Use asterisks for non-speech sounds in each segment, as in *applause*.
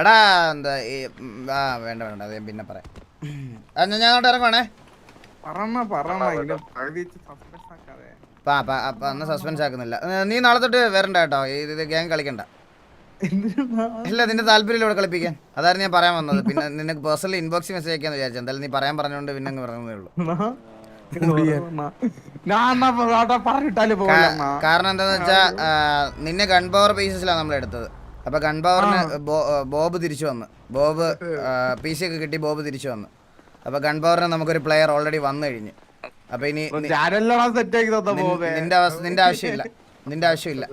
എടാ എന്താ ഈ ആ വേണ്ട വേണ്ട അത് ഞാൻ പിന്നെ പറയാം. ആ, ഞാൻ അങ്ങോട്ട് ഇറങ്ങുവാണേ. അപ്പൊ അന്ന് സസ്പെൻസ് ആക്കുന്നില്ല. നീ നാളെ തൊട്ട് വരണ്ട കേട്ടോ. ഇത് ഇത് കളിക്കണ്ട? ഇല്ല നിന്റെ താല്പര്യം ഇവിടെ കളിപ്പിക്കാൻ. അതായിരുന്നു ഞാൻ പറയാൻ വന്നത്. പിന്നെ നിനക്ക് പേഴ്സണലി ഇൻബോക്സ് മെസ്സേജ് അയക്കാന്ന് വിചാരിച്ചു. എന്തായാലും നീ പറയാൻ പറഞ്ഞുകൊണ്ട് പിന്നെ അങ്ങ് പറഞ്ഞതേ ഉള്ളൂ. കാരണം എന്താന്ന് വെച്ചാ നിന്നെ ഗൺ പവർ ബേസിസിലാണ് നമ്മൾ എടുത്തത് അപ്പൊ ഗൺ പവറിന് ബോബ് തിരിച്ചു വന്നു. ബോബ് പി സി ഒക്കെ കിട്ടി ബോബ് തിരിച്ചു വന്നു. അപ്പൊ ഗൺ പവറിന് നമുക്കൊരു പ്ലെയർ ഓൾറെഡി വന്നു കഴിഞ്ഞു. അപ്പൊ ഇനി നിന്റെ അവസ്ഥ നിന്റെ ആവശ്യമില്ല. നിന്റെ ആവശ്യമില്ല.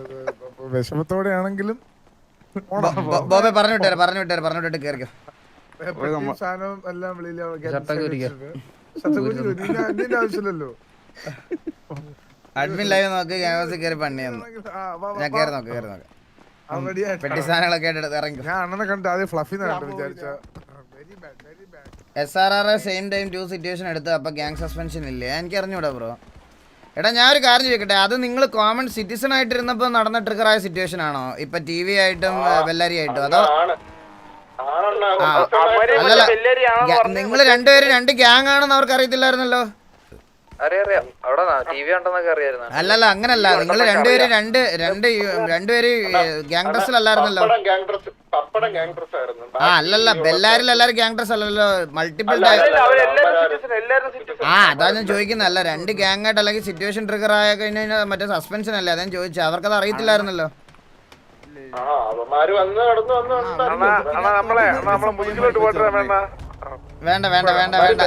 വിഷമത്തോടെ ആണെങ്കിലും ബോ- ബോ- ബോബെ പറഞ്ഞു വിട്ടേരെ പറഞ്ഞു വിട്ടേരെ പറഞ്ഞു വിട്ടിട്ട് കേറിക്കോ. എല്ലാം ആവശ്യമില്ലല്ലോ. അഡ്മിൻ ലൈവ് നോക്ക് ക്യാമറ കയറി പണിയെന്ന്. ഞാൻ കേറി നോക്ക് കേറി നോക്ക്. പെട്ടി സാധനങ്ങളൊക്കെ ആയിട്ട് ഇറങ്ങി. ഞാൻ അണ്ണനെ കണ്ട് ആദ്യം ഫ്ലഫി വിചാരിച്ച. Very bad very bad S R R same time to situation എടുത്ത് അപ്പൊ ഗ്യാങ് സസ്പെൻഷൻ ഇല്ലേ? എനിക്ക് അറിഞ്ഞൂടാ ബ്രോ എടാ ഞാൻ ഒരു കാര്യം ചോദിക്കട്ടെ? അത് നിങ്ങൾ കോമൺ സിറ്റിസൺ ആയിട്ട് ഇരുന്നപ്പോ നടന്ന ട്രിഗറായ സിറ്റുവേഷൻ ആണോ? ഇപ്പൊ ടി വി ആയിട്ടും വെല്ലാരി ആയിട്ടും അതോ? ആ, അല്ലല്ല നിങ്ങൾ രണ്ടുപേരും രണ്ട് ഗ്യാങ് ആണെന്ന് അവർക്ക് അറിയത്തില്ലായിരുന്നല്ലോ അല്ലല്ല അങ്ങനല്ല. നിങ്ങൾ രണ്ടുപേര് രണ്ട് രണ്ട് രണ്ടുപേര് ഗ്യാങ് ഡ്രസ്സിലല്ലായിരുന്നല്ലോ ആ അല്ലല്ല ബെല്ലാരിൽ എല്ലാരും ഗ്യാങ് ഡ്രസ് അല്ലല്ലോ മൾട്ടിപ്പിൾ ആ അതാ ഞാൻ ചോദിക്കുന്നത് അല്ല രണ്ട് ഗ്യാങ് ആയിട്ട് അല്ലെങ്കിൽ സിറ്റുവേഷൻ ട്രിഗർ ആയ കഴിഞ്ഞാൽ മറ്റേ സസ്പെൻഷൻ അല്ലേ? അതാ ഞാൻ ചോദിച്ചത് അവർക്കത് അറിയത്തില്ലായിരുന്നല്ലോ. നമ്മളെ നമ്മളെ പോയിട്ട് വേണ്ട വേണ്ട വേണ്ട വേണ്ട വേണ്ട.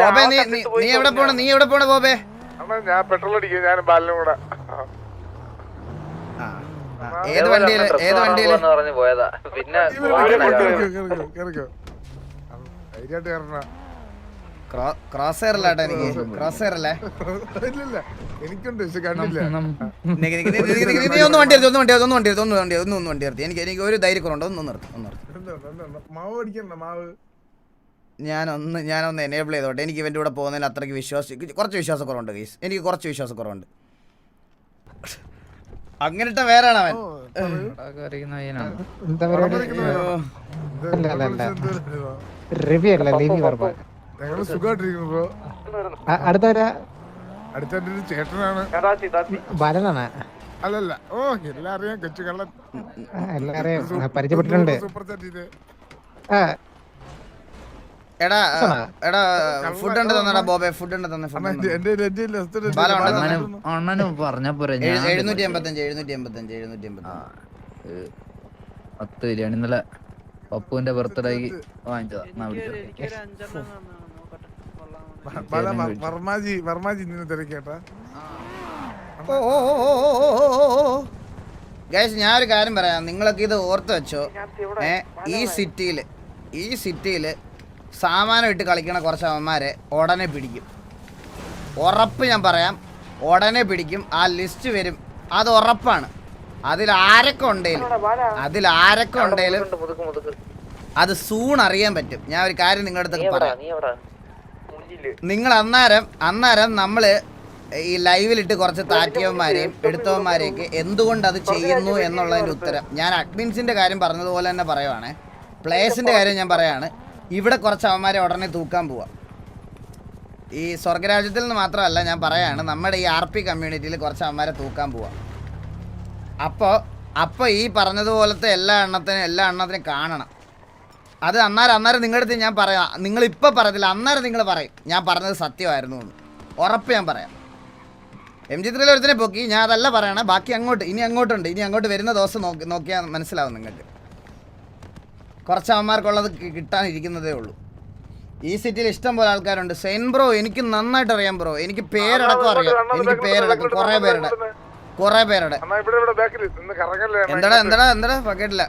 ബോബേ നീ എവിടെ പോണ? നീ എവിടെ പോണ ബോബേ? ഞാൻ പെട്രോൾ അടിക്കും. ഞാൻ ബാലിനും കൂടെ. ഏത് വണ്ടിയിൽ ഏത് വണ്ടിയിൽ? പറഞ്ഞു പോയതാ. പിന്നെ കേറിക്കോ ധൈര്യമായിട്ട് കയറണ എനിക്ക്. ക്രോസ് എയർ അല്ലേ? ഇല്ലില്ല. എനിക്കുണ്ട് പക്ഷെ കണ്ടില്ല. നീ ഒന്ന് വണ്ടി എടുത്ത് ഒന്ന് വണ്ടി ഒന്ന് വണ്ടി എടുത്ത് ഒന്ന് വണ്ടി ഒന്ന് ഒന്ന് വണ്ടി എടുത്ത്. എനിക്ക് എനിക്ക് ഒരു ധൈര്യക്കുറവുണ്ട് ഒന്ന് നിർത്തി ഒന്ന് നിർത്തി. മാവ് അടിക്കണ്ട മാവ്. ഞാനൊന്ന് ഞാനൊന്ന് എനേബിൾ ചെയ്തോട്ടെ. എനിക്ക് ഇവന്റെ കൂടെ പോകുന്നതിന് അത്രയ്ക്ക് വിശ്വാസം കുറച്ച് വിശ്വാസക്കുറവുണ്ട് ഗൈസ് എനിക്ക് കുറച്ച് വിശ്വാസക്കുറവുണ്ട്. അങ്ങനിട്ട വേറാണ് അവൻ. റിവ്യൂ അല്ല ലിവി ഞങ്ങൾ സുഖമായിട്ടിരിക്കുന്നു ബ്രോ. അ- അടുത്ത വരാ അടുത്തെന്റെ ഒരു ചേട്ടനാണ് ബാലനാണ്. അല്ലല്ല. ഓ എല്ലാം അറിയാം കൊച്ചു കള്ളൻ ആ, എല്ലാം അറിയാം പരിചയപ്പെട്ടിട്ടുണ്ട്. സൂപ്പർ ചാറ്റ് ചെയ്ത് ആ എടാ? എടാ ഫുഡ് ഉണ്ട് തന്നടാ ബോബെ ഫുഡ് ഉണ്ട് തന്നെ അണ്ണാ, ഫുഡ് എന്റെ എന്റെ എന്റെ ലെഫ്റ്റ് ലെഫ്റ്റ് ബാലം ഉണ്ടോ? ബാലം അണ്ണന് പറഞ്ഞ പോരെ ഞാൻ എഴുന്നൂറ്റി എൺപത്തഞ്ച് എഴുന്നൂറ്റി എൺപത്തഞ്ച് എഴുന്നൂറ്റി എൺപത്തഞ്ച് ഏ, പത്ത് ബിരിയാണി. ഇന്നലെ പപ്പുവിന്റെ ബർത്ത്ഡേക്ക് വാങ്ങിച്ചതാ. എന്നാ വർമാജി വർമാജി നിന്നെ തിരക്കേട്ടാ ഓ ഓ ഞാനൊരു കാര്യം പറയാം. നിങ്ങളൊക്കെ ഇത് ഓർത്ത് വെച്ചോ. ഏ ഈ സിറ്റിയിൽ ഈ സിറ്റിയിൽ സാമാനം ഇട്ട് കളിക്കണ കുറച്ച് അമ്മമാരെ ഉടനെ പിടിക്കും. ഉറപ്പ് ഞാൻ പറയാം. ഉടനെ പിടിക്കും. ആ ലിസ്റ്റ് വരും. അത് ഉറപ്പാണ്. അതിൽ ആരൊക്കെ ഉണ്ടെങ്കിലും അതിൽ ആരൊക്കെ ഉണ്ടെങ്കിലും അത് സൂൺ അറിയാൻ പറ്റും. ഞാൻ ഒരു കാര്യം നിങ്ങളുടെ അടുത്തൊക്കെ പറയാം. നിങ്ങൾ അന്നേരം അന്നേരം നമ്മൾ ഈ ലൈവിലിട്ട് കുറച്ച് താറ്റിയവന്മാരെയും എടുത്തവന്മാരെയൊക്കെ എന്തുകൊണ്ട് അത് ചെയ്യുന്നു എന്നുള്ളതിന്റെ ഉത്തരം. ഞാൻ അഡ്മിൻസിന്റെ കാര്യം പറഞ്ഞതുപോലെ തന്നെ പറയുവാണ്. പ്ലേസിന്റെ കാര്യം ഞാൻ പറയാണ്. ഇവിടെ കുറച്ച് അവന്മാരെ ഉടനെ തൂക്കാൻ പോവാം. ഈ സ്വർഗരാജ്യത്തിൽ നിന്ന് മാത്രമല്ല ഞാൻ പറയാണ് നമ്മുടെ ഈ ആർ പി കമ്മ്യൂണിറ്റിയിൽ കുറച്ച് അവന്മാരെ തൂക്കാൻ പോവാം. അപ്പോൾ അപ്പോൾ ഈ പറഞ്ഞതുപോലത്തെ എല്ലാ എണ്ണത്തിനും എല്ലാ എണ്ണത്തിനും കാണണം. അത് അന്നേരം അന്നേരം നിങ്ങളുടെ അടുത്ത് ഞാൻ പറയാം. നിങ്ങൾ ഇപ്പം പറയത്തില്ല അന്നേരം നിങ്ങൾ പറയും. ഞാൻ പറഞ്ഞത് സത്യമായിരുന്നു എന്ന്. ഉറപ്പ് ഞാൻ പറയാം. എം ജി ത്രീയിൽ ഒരുത്തിനെ പൊക്കി ഞാൻ അതല്ല പറയണേ. ബാക്കി അങ്ങോട്ട് ഇനി അങ്ങോട്ടുണ്ട്. ഇനി അങ്ങോട്ട് വരുന്ന ദിവസം നോക്കി നോക്കിയാൽ മനസ്സിലാവും നിങ്ങൾക്ക്. കുറച്ച് അവന്മാർക്കുള്ളത് കി- കിട്ടാനിരിക്കുന്നതേ ഉള്ളൂ. ഈ സിറ്റിയിൽ ഇഷ്ടം പോലെ ആൾക്കാരുണ്ട്. സെയിൻ ബ്രോ എനിക്ക് നന്നായിട്ട് അറിയാം ബ്രോ. എനിക്ക് പേരടക്കം അറിയാം. എനിക്ക് പേരടക്കം കുറെ പേരുടെ കുറെ പേരുടെ. എന്താടാ എന്താടാ എന്താടാ? പക്കറ്റില്ല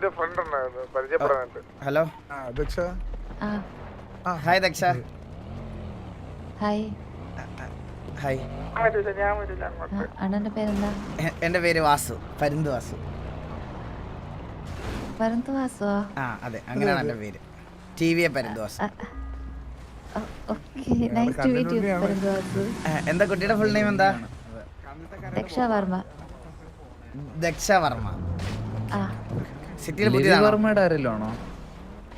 എന്റെ ഫ്രണ്ട് ഉണ്ടായിരുന്നു. പരിചയപ്പെടാനായിട്ട്. ഹലോ. ആ ഹായ് ദക്ഷ. ഹായ് ഹായ് അണ്ണന്റെ പേരെന്താ? എന്റെ എന്റെ പേര് വാസു. പരുന്ത് വാസു. പരന്തു വാസു? ആ അതെ അങ്ങനെയാണ് എന്റെ പേര്. ടി വി എ പരുന്ത് വാസു. എന്താ കുട്ടിയുടെ ഫുൾ നെയിം എന്താ? ദക്ഷ വർമ്മ. ദക്ഷ വർമ്മ. സിറ്റിയിൽ ലിവി പുതിയതാണോ? വർമ്മയുടെ ആരെങ്കിലും ആണോ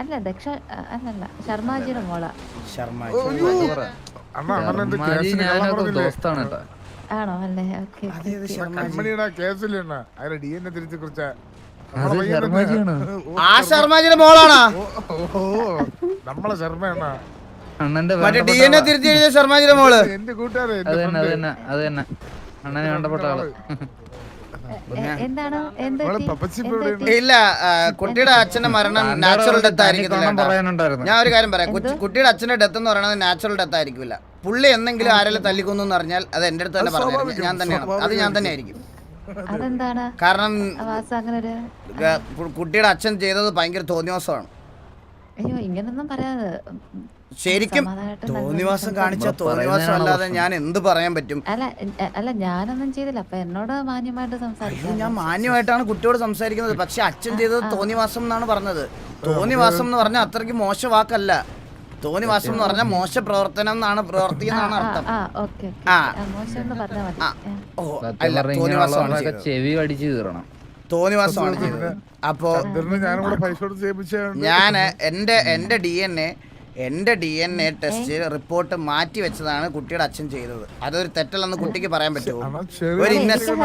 അല്ല ദക്ഷ അല്ലല്ല ശർമാജിയുടെ മോള. ശർമ്മ അണ്ണാ അണ്ണന്റെ മാജി കേസിൽ കള്ളം ഞാനൊക്കെ പറഞ്ഞില്ലേ ദോസ്താണ് കേട്ടാ. ആണോ? അല്ലേ ഓക്കെ അതേത് ശർമ്മ കൺമണിയുടെ കേസില്ലേ അണ്ണാ. അതിലെ ഡി എൻ എ തിരിച്ചു കുറിച്ച അത് ശർമാജിയാണ്. ആ ശർമാജിയുടെ മോളാണോ? ഓ നമ്മളെ ശർമ്മ അണ്ണാ. അണ്ണന്റെ മറ്റേ ഡി വേണ്ടപ്പെട്ട എൻ എ ആളാ. തിരുത്തി ശർമാജിയുടെ മോൾ. എന്റെ കൂട്ടുകാരെ അത് എന്റെ തന്നെ അത് friend. തന്നെ അത് തന്നെ. അണ്ണന് വേണ്ടപ്പെട്ട ആൾ. ഇല്ല കുട്ടിയുടെ അച്ഛന്റെ മരണം നാച്ചുറൽ ഡെത്ത് ആയിരിക്കത്തില്ല കേട്ടോ. ഞാൻ ഒരു കാര്യം പറയാം. കുട്ടിയുടെ അച്ഛന്റെ ഡെത്ത് എന്ന് പറയുന്നത് നാച്ചുറൽ ഡെത്ത് ആയിരിക്കില്ല. പുള്ളി എന്തെങ്കിലും ആരെല്ലാം തല്ലിക്കൊന്നു എന്ന് പറഞ്ഞാൽ അത് എന്റെ അടുത്ത് തന്നെ പറഞ്ഞു ഞാൻ തന്നെയാണ്. അത് ഞാൻ തന്നെ ആയിരിക്കും. അതെന്താണ്? കാരണം ആ അങ്ങനെ ഒരു കുട്ടിയുടെ അച്ഛൻ ചെയ്തത് ഭയങ്കര തോന്നിയോസമാണ് അയ്യോ ഇങ്ങനൊന്നും പറയാതെ. ശരിക്കും തോന്നിവാസം. കാണിച്ച തോന്നിവാസം അല്ലാതെ ഞാൻ എന്ത് പറയാൻ പറ്റും? അല്ല അല്ല ഞാനൊന്നും ചെയ്തില്ല. അപ്പൊ എന്നോട് മാന്യമായിട്ട് സംസാരിക്കും ഞാൻ മാന്യമായിട്ടാണ് കുട്ടിയോട് സംസാരിക്കുന്നത്. പക്ഷെ അച്ഛൻ ചെയ്തത് തോന്നിവാസം എന്നാണ് പറഞ്ഞത്. തോന്നിവാസം എന്ന് പറഞ്ഞാൽ അത്രയ്ക്ക് മോശ വാക്കല്ല. തോന്നിവാസം എന്ന് പറഞ്ഞാൽ മോശ പ്രവർത്തനം എന്നാണ് പ്രവർത്തി എന്നാണ് അർത്ഥം. ആ ഓക്കെ ആ. മോശം എന്ന് പറഞ്ഞാൽ മതി. ആ. ആ. ഓ അല്ല തോന്നിവാസമാണ് ചെവി കടിച്ചു കീറണം. തോന്നിവാസമാണ് ചെയ്തത്. അപ്പോ ഞാൻ എന്റെ എന്റെ ഡി എൻ എ എന്റെ D N A test report മാറ്റി വെച്ചതാണ് കുട്ടിയുടെ അച്ഛൻ ചെയ്തത്. അതൊരു തെറ്റല്ലെന്ന് കുട്ടിക്ക് പറയാൻ പറ്റുമോ? ഒരു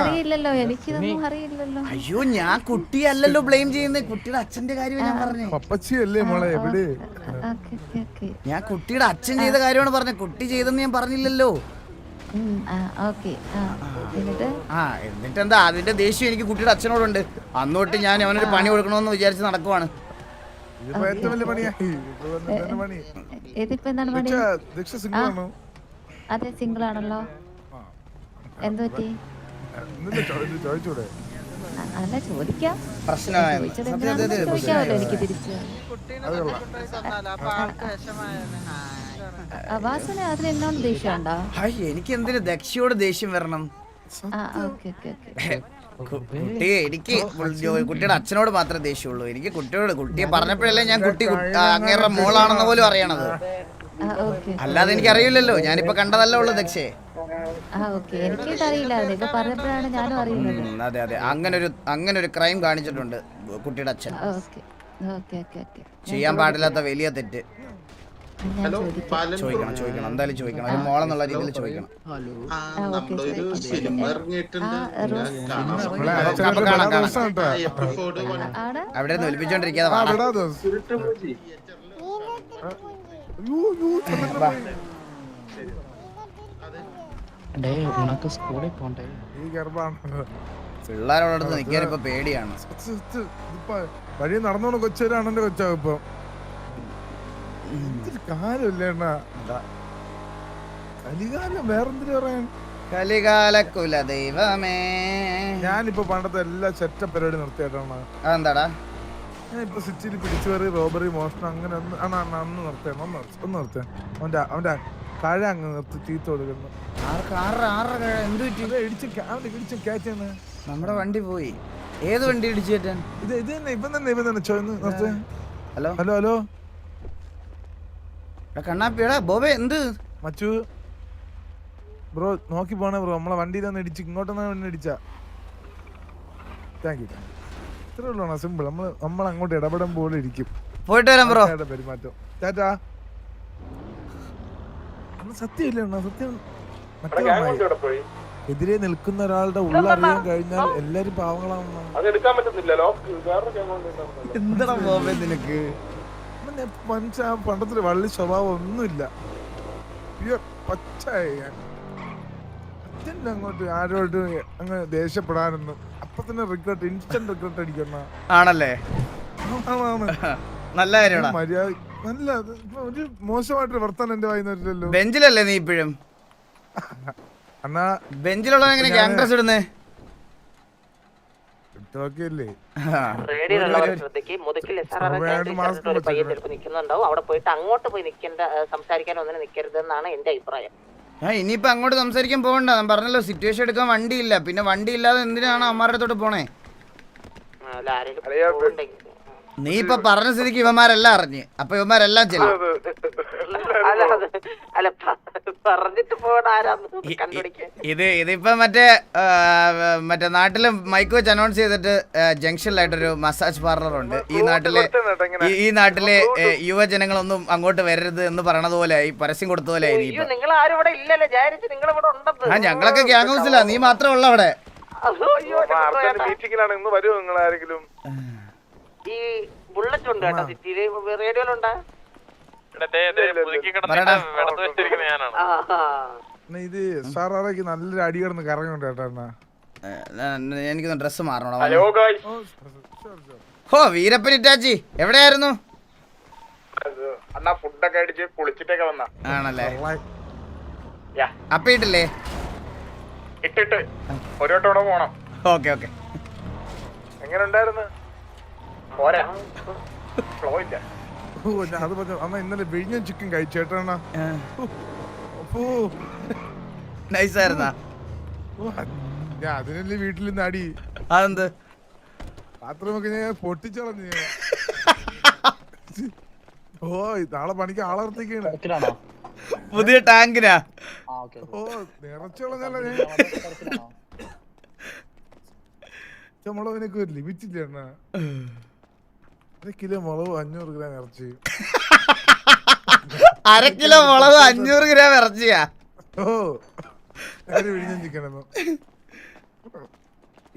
അറിയില്ലല്ലോ. എനിക്കിതൊന്നും അറിയില്ലല്ലോ. അയ്യോ ഞാൻ കുട്ടിയല്ലല്ലോ ബ്ലെയിം ചെയ്യുന്നത്. കുട്ടിയുടെ അച്ഛന്റെ കാര്യം ഞാൻ പറഞ്ഞു. പപ്പച്ചി അല്ലേ മോളെ? എവിടെ? Okay okay okay. ഞാൻ കുട്ടിയുടെ അച്ഛൻ ചെയ്ത കാര്യമാണ് പറഞ്ഞത് കുട്ടി ചെയ്തെന്ന് ഞാൻ പറഞ്ഞില്ലല്ലോ. ഓക്കെ ആ. എന്നിട്ട്? ആ എന്നിട്ട് എന്താ അതിന്റെ ദേഷ്യം എനിക്ക് കുട്ടിയുടെ അച്ഛനോടുണ്ട്. അന്നോട്ട് ഞാൻ അവനൊരു പണി കൊടുക്കണമെന്ന് വിചാരിച്ച് നടക്കുവാണ്. ഇതിപ്പോ ഏറ്റവും വലിയ പണിയായി ഇപ്പൊ വന്നിട്ട് തന്നെ പണി. ഇതിപ്പോ എന്താണ് പണി? ദക്ഷ ദക്ഷ സിംഗിൾ ആണോ? അതെ സിംഗിൾ ആണല്ലോ. എന്ത് പറ്റി? ചോദിച്ചൂടെ? അല്ല ചോദിക്കാം. ചോദിക്കാമല്ലോ എനിക്ക് തിരിച്ച്. അതിന് എന്നോട് ദേഷ്യം ഉണ്ടോ? എനിക്ക് എന്തിനു ദക്ഷയോട് ദേഷ്യം വരണം? ആ ഓക്കെ ഓക്കെ ഓക്കെ. കു- കുട്ടിയെ എനിക്ക് കുട്ടിയുടെ അച്ഛനോട് മാത്രമേ ദേഷ്യമുള്ളൂ എനിക്ക് കുട്ടിയോട് കുട്ടിയെ പറഞ്ഞപ്പോഴല്ലേ ഞാൻ കുട്ടി അങ്ങേറെ മോളാണെന്ന് പോലും അറിയണത്. അല്ലാതെ എനിക്ക് അറിയില്ലല്ലോ ഞാനിപ്പോ കണ്ടതല്ല ഉള്ളൂ ദക്ഷേ. അതെ അതെ. അങ്ങനെ ഒരു അങ്ങനെ ഒരു ക്രൈം കാണിച്ചിട്ടുണ്ട് കുട്ടിയുടെ അച്ഛൻ. ചെയ്യാൻ പാടില്ലാത്ത വലിയ തെറ്റ്. ചോദിക്കാം. ചോദിക്കണം ചോദിക്കണം. എന്തായാലും ചോദിക്കണം. ഒരു മോളെന്നുള്ള രീതിയിൽ ചോദിക്കണം. ആണ് അവിടെ? നിന്ന് ഒലിപ്പിച്ചോണ്ടിരിക്കാതെ സ്കൂളിൽ പോണ്ടേ? ഈ ഗർഭാണ്. പിള്ളേരോടടുത്ത് ഇപ്പൊ പേടിയാണ്. വഴി നടന്നോണ്ട് കൊച്ചൊരാണ് എന്റെ കൊച്ചാ ഇപ്പൊ. കലികാലം വേറെന്തിനു പറയാൻ? കലികാലക്കുല ദൈവമേ. ഞാനിപ്പോ പണ്ടത്തെ എല്ലാ സെറ്റപ്പ് പരിപാടി നിർത്തിയിട്ടാണ്. അതെന്താടാ? ഞാൻ ഇപ്പൊ കയറി പിടിച്ചുപറി റോബറി മോഷണം അങ്ങനെ ഒന്ന് ആണ് അന്ന് നിർത്തിയാണ് ഒന്ന് ഒന്ന് നിർത്തേ അവന്റെ അവന്റെ കഴ അങ്ങ് നിർത്തി ചീത്ത കൊടുക്കുന്നു. നമ്മുടെ വണ്ടി പോയി. ഏത് വണ്ടി ഇടിച്ചു ഇത് ഇത് തന്നെ ഇപ്പം തന്നെ ഇപ്പം തന്നെ. ഹലോ? Hello hello? എടാ കണ്ണാപ്പിയടാ ബോബേ എന്ത്? മച്ചു ബ്രോ നോക്കി പോണേ ബ്രോ നമ്മളെ വണ്ടിയിൽ ഒന്ന് ഇടിച്ച് ഇങ്ങോട്ടൊന്ന് ഇടിച്ച. താങ്ക് യു ഇത്രേ ഉള്ളൂ സിമ്പിൾ നമ്മൾ നമ്മൾ അങ്ങോട്ട് ഇടപെടാൻ പോലെ ഇരിക്കും. പോയിട്ട് വരാം ബ്രോ. പെരുമാറ്റം. ടാറ്റാ. സത്യമില്ല അണ്ണാ, സത്യം. മറ്റേ. എതിരെ നിൽക്കുന്ന ഒരാളുടെ ഉള്ളറിയാൻ കഴിഞ്ഞാൽ എല്ലാരും പാവങ്ങളാണെന്നാണ് എന്താടാ ബോബേ നിനക്ക്? പിന്നെ മനുഷ്യ ആ പണ്ടത്തെ വള്ളി സ്വഭാവം ഒന്നുമില്ല. പ്യുവർ പച്ചായി. ഞാൻ അച്ഛന്റെ അങ്ങോട്ട് ആരോട് അങ്ങ് ദേഷ്യപ്പെടാനൊന്നും അപ്പൊ തന്നെ റിഗ്രറ്റ് ഇൻസ്റ്റന്റ് റിഗ്രറ്റ് അടിക്കണ ആണല്ലേ? നല്ല കാര്യമാണ് മര്യാദ നല്ല അത് ഇപ്പൊ ഒരു മോശമായിട്ട് വർത്താനം എന്റെ വായിന്നില്ലല്ലോ ബെഞ്ചിലല്ലേ നീ ഇപ്പോഴും? അണ്ണാ ബെഞ്ചിലുള്ളവൻ എങ്ങനെ ക്യാൻഡ്രസ് ഡ്രസ് ഇടുന്നേ ഇട്ടോക്കെയല്ലേ റേഡിയോയിലുള്ളവർ ശ്രദ്ധിക്ക് മുതുക്കിൽ എസ് ആർ ആർ വേണ്ട മാസ്ക് ഒരു പയ്യൻ വെച്ചിട്ട്. ചിലപ്പോൾ നിൽക്കുന്നുണ്ടാവും. അവിടെ പോയിട്ട് അങ്ങോട്ട് പോയി നിൽക്കേണ്ട സംസാരിക്കാൻ ഒന്നിനും നിൽക്കരുതെന്നാണ് എന്റെ അഭിപ്രായം. ആ ഇനിയിപ്പോ അങ്ങോട്ട് സംസാരിക്കാൻ പോകണ്ട. ഞാൻ പറഞ്ഞല്ലോ സിറ്റുവേഷൻ എടുക്കാൻ വണ്ടിയില്ല. പിന്നെ വണ്ടി ഇല്ലാതെ എന്തിനാണ് അമ്മാരുടെ അടുത്തോട്ട് പോണേ? അല്ല ആരെങ്കിലും നീ ഇപ്പൊ പറഞ്ഞ സ്ഥിതിക്ക് ഇവന്മാരെല്ലാം അറിഞ്ഞ്. അപ്പൊ ഇവന്മാരെല്ലാം ചെല്ലും. ഇത് ഇതിപ്പോ മറ്റേ മറ്റേ നാട്ടിൽ മൈക്ക് വെച്ച് അനൗൺസ് ചെയ്തിട്ട് ജംഗ്ഷനിലായിട്ടൊരു മസാജ് പാർലർ ഉണ്ട്. ഈ നാട്ടിലെ ഈ നാട്ടിലെ യുവജനങ്ങളൊന്നും അങ്ങോട്ട് വരരുത് എന്ന് പറയണത് പോലെ ഈ പരസ്യം കൊടുത്ത പോലെ ആ ഞങ്ങളൊക്കെ ഗ്യാങ് ഹൗസിലാ. നീ മാത്രമേ ഉള്ളവിടെ. മീറ്റിംഗിലാണ് ഇന്ന് വരുമോ നിങ്ങൾ ആരെങ്കിലും ഈ ബുള്ളറ്റ് ഉണ്ട് കേട്ടോ സിറ്റിയിൽ റേഡിയോയിലുണ്ടാ. എന്നാ ഇത് സാറാറേക്ക് നല്ലൊരു അടി കിടന്ന് കറങ്ങുണ്ട് കേട്ടോ ഡ്രസ് എനിക്കൊന്ന് മാറണോ. ഹോ വീരപ്പൻ ഇറ്റാച്ചി എവിടെയായിരുന്നു അണ്ണാ ഫുഡൊക്കെ അടിച്ച് കുളിച്ചിട്ടൊക്കെ വന്ന. ആണല്ലേ? യാ. അപ്പിയിട്ടില്ലേ ഇട്ടിട്ട്. ഒരു വട്ടം കൂടെ പോണം. Okay okay. എങ്ങനെ ഉണ്ടായിരുന്നു? പോരാ. ഫ്ലോ ഇല്ല ഓ ഞാൻ അത് പറഞ്ഞു അമ്മ ഇന്നലെ വിഴിഞ്ഞ ചിക്കൻ കഴിച്ചേട്ടാ ഓ നൈസായിരുന്നാ ഓ, ഞാൻ അതിനല്ലേ വീട്ടിൽ നാടി അതെന്ത്? ബാത്റൂമൊക്കെ ഞാൻ പൊട്ടിച്ചളഞ്ഞു. ഓ നാളെ പണിക്ക് ആളർത്തിക്കാണ് പുതിയ ടാങ്കിനാ? ഓ നിറച്ചുള്ള ഞാൻ. മുളകിനൊക്കെ ഒരു ലിമിറ്റ് ഇല്ല അണ്ണാ കിലോ മുളക് അഞ്ഞൂറ് ഗ്രാം ഇറച്ചി. അര കിലോ മുളക് അഞ്ഞൂറ് ഗ്രാം ഇറച്ചിയാ? ഓ ആര് ചിക്കണെന്ന്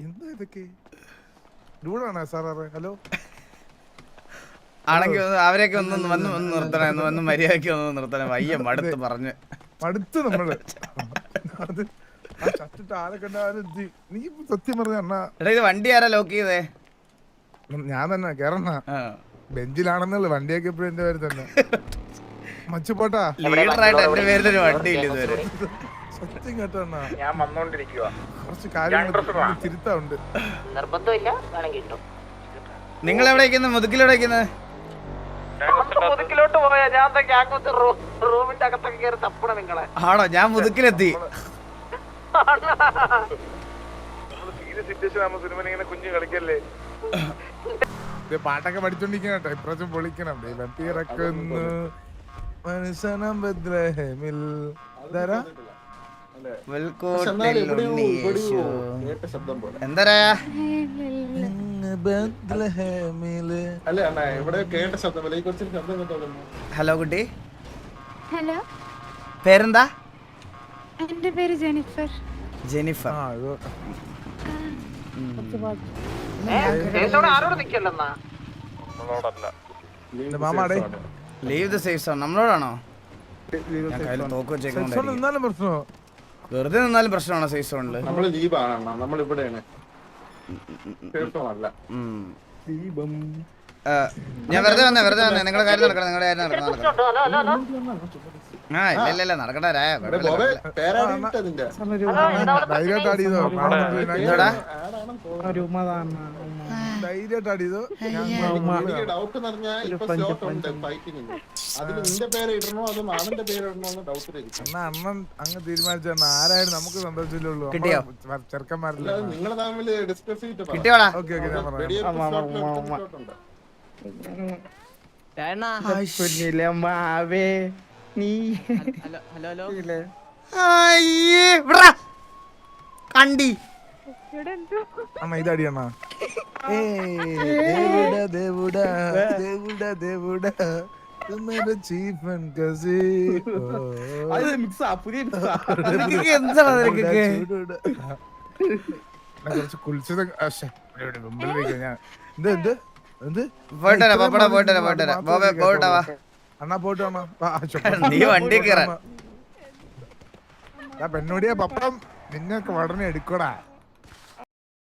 എന്താ ഇതൊക്കെ? ഡൂണാണോ സാറാറ്? ഹലോ? ആണെങ്കിൽ അവരെയൊക്കെ ഒന്ന് വന്ന് ഒന്ന് നിർത്തണേ ഒന്ന് വന്ന് മര്യാദയ്ക്ക് ഒന്ന് നിർത്തണേ. വയ്യ മടുത്ത് പറഞ്ഞ്. മടുത്ത് നമ്മൾ. അത് ആ ആരെ കണ്ടാലും നീ സത്യം പറഞ്ഞ അണ്ണാ. എടാ ഇത് വണ്ടി ആരാ ലോക്ക് ചെയ്തേ? ഞാൻ തന്നെ കേറണ ബെഞ്ചിലാണെന്നുള്ള വണ്ടിയൊക്കെ എപ്പോഴും എന്റെ പേര് തന്നെ. മച്ചുപോട്ടാ ലീഡറായിട്ട് എന്റെ പേരിൽ ഒരു വണ്ടി ഇല്ല ഇതുവരെ. സത്യം കേട്ടോ ഞാൻ വന്നോണ്ടിരിക്കുക കുറച്ച് കാര്യങ്ങൾ നിർബന്ധമില്ല വേണമെങ്കിൽ കിട്ടും നിങ്ങൾ എവിടെ ഇരിക്കുന്നത് മുതുക്കിലെവിടെ മുതുക്കിലോട്ട് പോയാ ഞാൻ ഗ്യാങ് റൂമിന്റെ അകത്തൊക്കെ കയറി തപ്പണം നിങ്ങളെ. ആണോ? ഞാൻ മുതുക്കിലെത്തി. സീരിയസ് സിറ്റുവേഷൻ ആകുമ്പോ സിനിമ ഇങ്ങനെ കുഞ്ഞു കളിക്കല്ലേ? പാട്ടൊക്കെ പഠിച്ചോണ്ടിരിക്കണം കേട്ടോ. ഇപ്രാവശ്യം പൊളിക്കണം. ദൈവം പിറക്കുന്നു. മനുഷ്യനം ബദ്രഹമിൽ ഹലോ കുട്ടി. ഹലോ. പേരെന്താ? എന്റെ പേര് Jennifer. Jennifer. Leave the safe zone നമ്മളോടാണോ? ഞാൻ കയ്യിൽ തോക്ക് വെറുതെ നിന്നാലും പ്രശ്നമാണോ സേഫ് സോണിൽ ലീവാണ് അണ്ണാ. നമ്മൾ ഇവിടെയാണ് ഞാൻ വെറുതെ വന്നേ വെറുതെ വന്നേ. നിങ്ങളുടെ കാര്യം നടക്കണം നിങ്ങളുടെ കാര്യം നടക്കണം ആ ഇല്ല ഇല്ല ഇല്ല നടക്കട്ടെ. ധൈര്യമായിട്ട് അടിയതോ എന്തോടാ? ധൈര്യമായിട്ട് അടിയതോ ഞാൻ എനിക്ക് ഡൗട്ട് അണ്ണൻ അങ്ങ് തീരുമാനിച്ചു ആരായാലും നമുക്ക് സന്തോഷമില്ലുള്ളൂ കിട്ടിയോ? ചെറുക്കന്മാരില്ല അല്ലാതെ നിങ്ങൾ തമ്മിൽ ഡിസ്കസ് ചെയ്തിട്ട് പറ. കിട്ടിയോടാ? ഓക്കെ ഓക്കെ ഞാൻ പറയാം. വെടിയേറ്റ് slot ൽ ഹലോ ഹലോ നീ അയ്യേ. കണ്ടി. അണ്ണ ഇത് അടിയണ്ണ. കുറച്ച് കുളിച്ചത് ഞാൻ. എന്ത്? എന്ത്? എന്ത് പോയിട്ട് അണ്ണാ പോയിട്ട് *laughs* നീ വണ്ടി കയറാൻ പെണ്ണുടിയ പപ്പം നിന്നൊക്കെ ഉടനെ എടുക്കടാ.